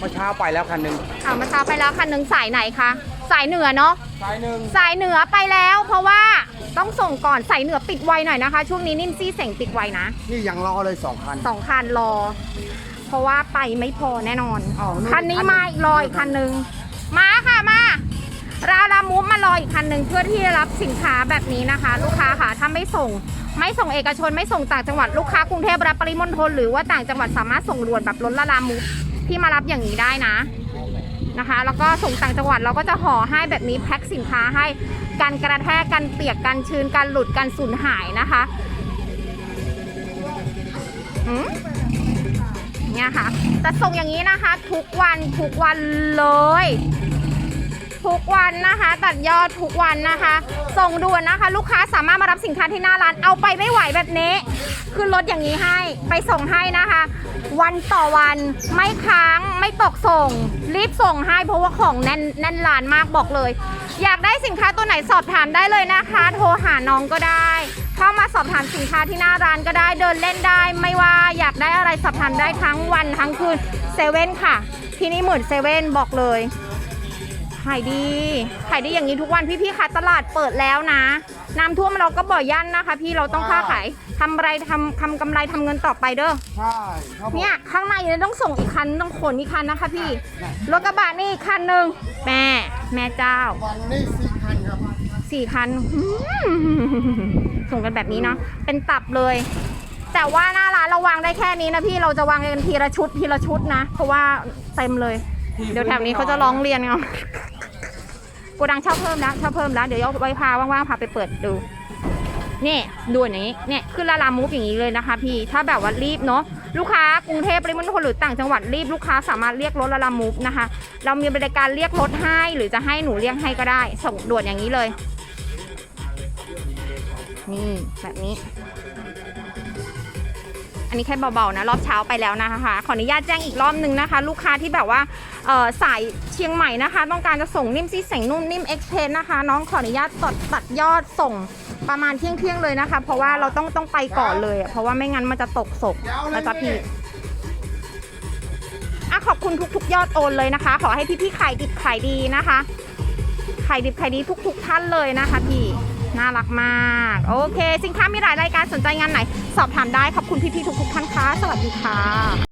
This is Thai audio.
เมื่อเช้าไปแล้วคันหนึ่งเอามาเช้าไปแล้วคันหนึ่งสายไหนคะ สายเหนือเนาะ สายหนึ่งสายเหนือไปแล้ว เพราะว่าต้องส่งก่อนสายเหนือปิดไวหน่อยนะคะ ช่วงนี้นิ่มซี่เสงปิดไวนะนี่ยังรอเลยสองคัน สองคันรอ เพราะว่าไปไม่พอแน่นอนอ้าวนู่นคันนี้คันหนึ่ง มาอีกรออีกคันหนึ่งมาค่ะมา ราลามูฟมารออีกคันหนึ่งเพื่อที่จะรับสินค้าแบบนี้นะคะ ลูกค้าค่ะถ้าไม่ส่ง ไม่ส่งเอกชนไม่ส่งต่างจังหวัดลูกค้ากรุงเทพรับปริมณฑลหรือว่าต่างจังหวัดสามารถส่งด่วนแบบรถละลามูฟ ที่มารับอย่างนี้ได้นะนะคะ แล้วก็ส่งต่างจังหวัดเราก็จะห่อให้แบบนี้แพ็คสินค้าให้กันกระแทกกันเปียกกันชื้นกันหลุดกันสูญหายนะคะเนี่ยค่ะจะส่งอย่างนี้นะคะ ทุกวันทุกวันเลยทุกวันนะคะ ตัดยอดทุกวันนะคะ ส่งด่วนนะคะ ลูกค้าสามารถมารับสินค้าที่หน้าร้านเอาไปไม่ไหวแบบนี้ ขึ้นรถอย่างนี้ให้ไปส่งให้นะคะ วันต่อวันไม่ค้างไม่ตกส่ง รีบส่งให้เพราะว่าของแน่นแน่นร้านมากบอกเลย อยากได้สินค้าตัวไหนสอบถามได้เลยนะคะ โทรหาน้องก็ได้ เข้ามาสอบถามสินค้าที่หน้าร้านก็ได้เดินเล่นได้ ไม่ว่าอยากได้อะไรสอบถามได้ทั้งวันทั้งคืนเซเว่นค่ะ ที่นี่หมื่นเซเว่นบอกเลย ขายดี ขายดีอย่างนี้ทุกวันพี่ๆคะตลาดเปิดแล้วนะ น้ำท่วมเราก็บ่อยยั่นนะคะ พี่เราต้องค้าขายทำอะไรทำทำกำไรทำเงินต่อไปเด้อ ใช่ครับผมเนี่ยข้างในเนี่ยต้องส่งอีกคันต้องขนอีกคันนะคะ พี่ รถกระบะนี่อีกคันหนึ่งแม่ แม่เจ้าวันนี้สี่คันครับสี่คันอืมส่งกันแบบนี้เนาะ เป็นตับเลย แต่ว่าหน้าร้านเราวางได้แค่นี้นะพี่ เราจะวางกันทีละชุดทีละชุดนะ เพราะว่าเต็มเลย เดี๋ยวแถวนี้เขาจะร้องเรียนเอาโกดังเช่าเพิ่มแล้วเช่าเพิ่มแล้ว เดี๋ยวไว้พาว่างๆพาไปเปิดดู นี่ด่วนอย่างนี้ เนี่ยคือลาลามูฟอย่างนี้เลยนะคะ พี่ ถ้าแบบว่ารีบเนาะ ลูกค้ากรุงเทพปริมณฑลหรือต่างจังหวัดรีบลูกค้าสามารถเรียกรถลาลามูฟนะคะ เรามีบริการเรียกรถให้หรือจะให้หนูเรียกให้ก็ได้ ส่งด่วนอย่างนี้เลย นี่แบบนี้ อันนี้แค่เบาๆนะรอบเช้าไปแล้วนะคะขออนุญาตแจ้งอีกรอบนึงนะคะ ลูกค้าที่แบบว่าสายเชียงใหม่นะคะ ต้องการจะส่งนิ่มซี่เสงนุ่มนิ่มเอ็กเพนนะคะ น้องขออนุญาตตัดตัดยอดส่งประมาณเที่ยงเที่ยงเลยนะคะ เพราะว่าเราต้องต้องไปก่อนเลยเพราะว่าไม่งั้นมันจะตกศกนะจ๊ะพี่อะขอบคุณทุกๆ ยอดโอนเลยนะคะ ขอให้พี่ๆขายดิบขายดีนะคะขายดิบขายดีทุก ๆ ท่านเลยนะคะพี่ น่ารักมาก โอเค สินค้ามีหลายรายการสนใจงานไหน สอบถามได้ขอบคุณพี่ๆทุกๆท่านค่ะ สวัสดีค่ะ